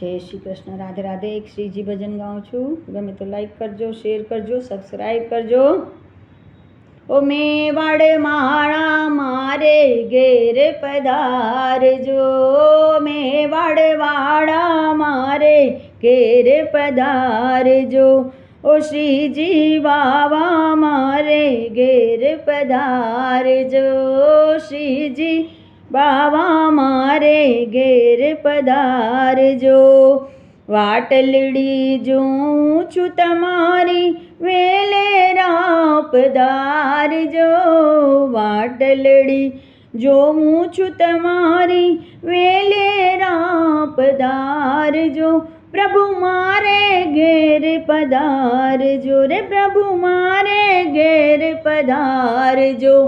જય શ્રી કૃષ્ણ. રાધે રાધે, એક શ્રીજી ભજન ગાઉં છું. ગમે તો લાઈક કરજો શેર કરજો સબસ્ક્રાઈબ કરજો. ઓ મેવાડ માળા મારે ઘેર પધારજો. મેવાડ વાળા મારે ઘેર પધારજો. ઓ શ્રીજી વાવા મારે ઘેર પધારજો. શ્રીજી બાવા મારે ઘેર પધારજો. વાટલડી જોઉં છું તમારી વેલેરા પધારજો વાટલડી જોઉં છું તમારી વેલેરા પધારજો પ્રભુ મારે ઘેર પધારજો. રે પ્રભુ મારે ઘેર પધારજો.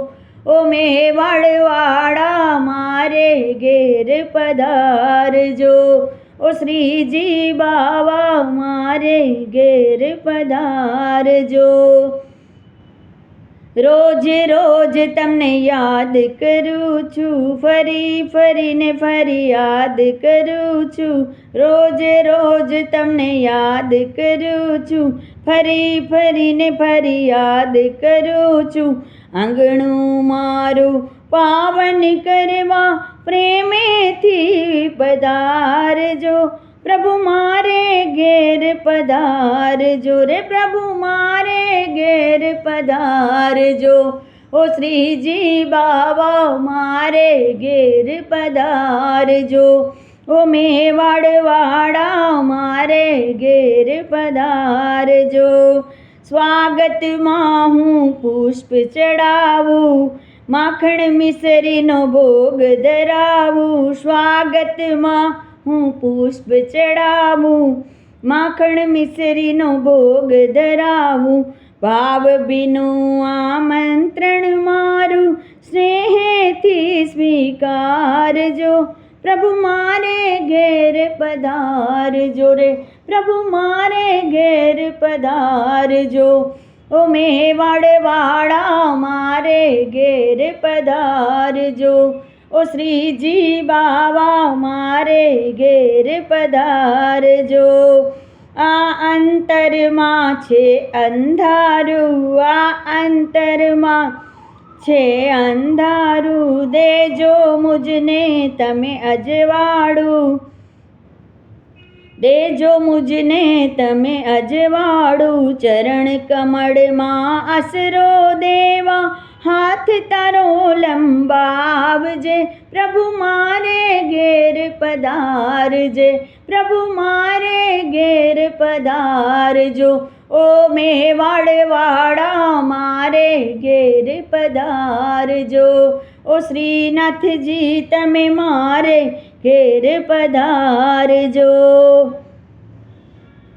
ઓ મેવાડવાળા, મારે ઘેર પધારજો. ઓ શ્રીજી બાવા, મારે ઘેર પધારજો. રોજ રોજ તમને યાદ કરું છું, ફરી ફરીને ફરી યાદ કરું છું. રોજ રોજ તમને યાદ કરું છું, ફરી ફરીને ફરી યાદ કરું છું. આંગણું મારું પાવન કરવા પ્રેમેથી પધારજો. પ્રભુ મારે ઘેર પધારજો. રે પ્રભુ મારે ઘેર પધારજો. ઓ શ્રીજી બાવા, મારે ઘેર પધારજો. ઓ મેવાડવાડા મારે ઘેર પધારજો. સ્વાગતમાં હું પુષ્પ ચડાવું, માખણ મિસરીનો ભોગ ધરાવું. સ્વાગતમાં હું પુષ્પ ચડાવું, માખણ મિસરીનો ભોગ ધરાવું. ભાવ બીનું આમંત્રણ મારું, સ્નેહેથી સ્વીકારજો. પ્રભુ મારે ઘેર પધારજો રે. પ્રભુ મારે ઘેર પધારજો ઓ મેવાડવાળા મારે ઘેર પધારજો ઓ શ્રીજી બાવા, મારે ઘેર પધારજો આ અંતરમાં છે અંધારું, આ અંતરમાં છે અંધારું દેજો મુજને તમે અજવાળું. દેજો મુજને તમે અજવાળું, ચરણ કમળમાં આસરો દેવા. હાથ તારો લંબાવજે, પ્રભુ મારે ઘેર પધારજે. પ્રભુ મારે ઘેર પધારજો. ઓ મેવાડવાળા મારે ઘેર પધારજો. ઓ શ્રીનાથજી, તમે મારે ઘેર પધારજો.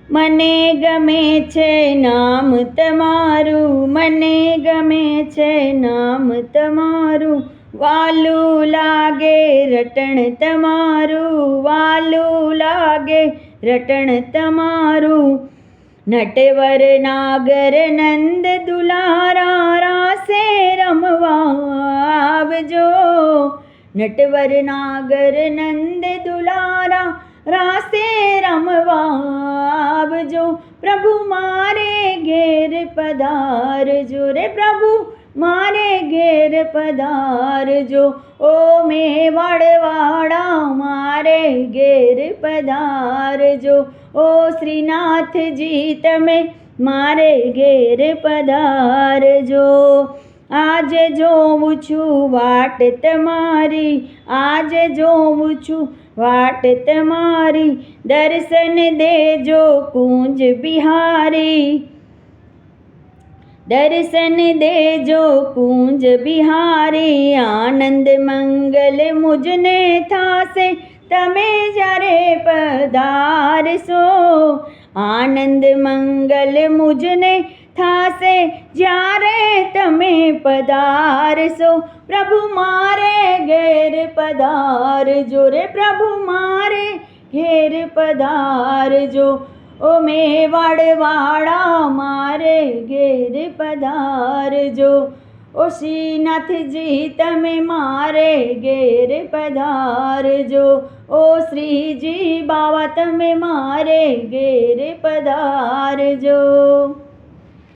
મને ગમે છે નામ તમારું, મને ગમે છે નામ તમારું. વાલું લાગે રટણ તમારું, વાલું લાગે રટણ તમારું. નટવર નાગર નંદ દુલારા રાસે રમવા આવજો નટવર નાગર નંદ દુલારા રાસે રમવા આવજો પ્રભુ મારે ઘેર પધારજો રે પ્રભુ મારે ઘેર પધારજો. ઓ મેવાડવાડા મારે ઘેર પધારજો. ઓ શ્રીનાથજી, તમે મારે ઘેર પધારજો. આજે જોઉં છું વાટ તમારી, આજે જોઉં છું વાટ તમારી. દર્શન દેજો કુંજ બિહારી. દર્શન દેજો કુંજ બિહારી, આનંદ મંગલ મુજને થાશે. તમે જ્યારે પધારશો, આનંદ મંગલ મુજને થાશે. જ્યારે તમે પધારશો, પ્રભુ મારે ઘેર પધારજો રે પ્રભુ મારે ઘેર પધારજો. ઓ મેવાડવાળા મારે ઘેર પધારજો. ઓ શ્રીનાથજી તમે મારે ઘેર પધારજો. ઓ શ્રીજી બાવા, તમે મારે ઘેર પધારજો.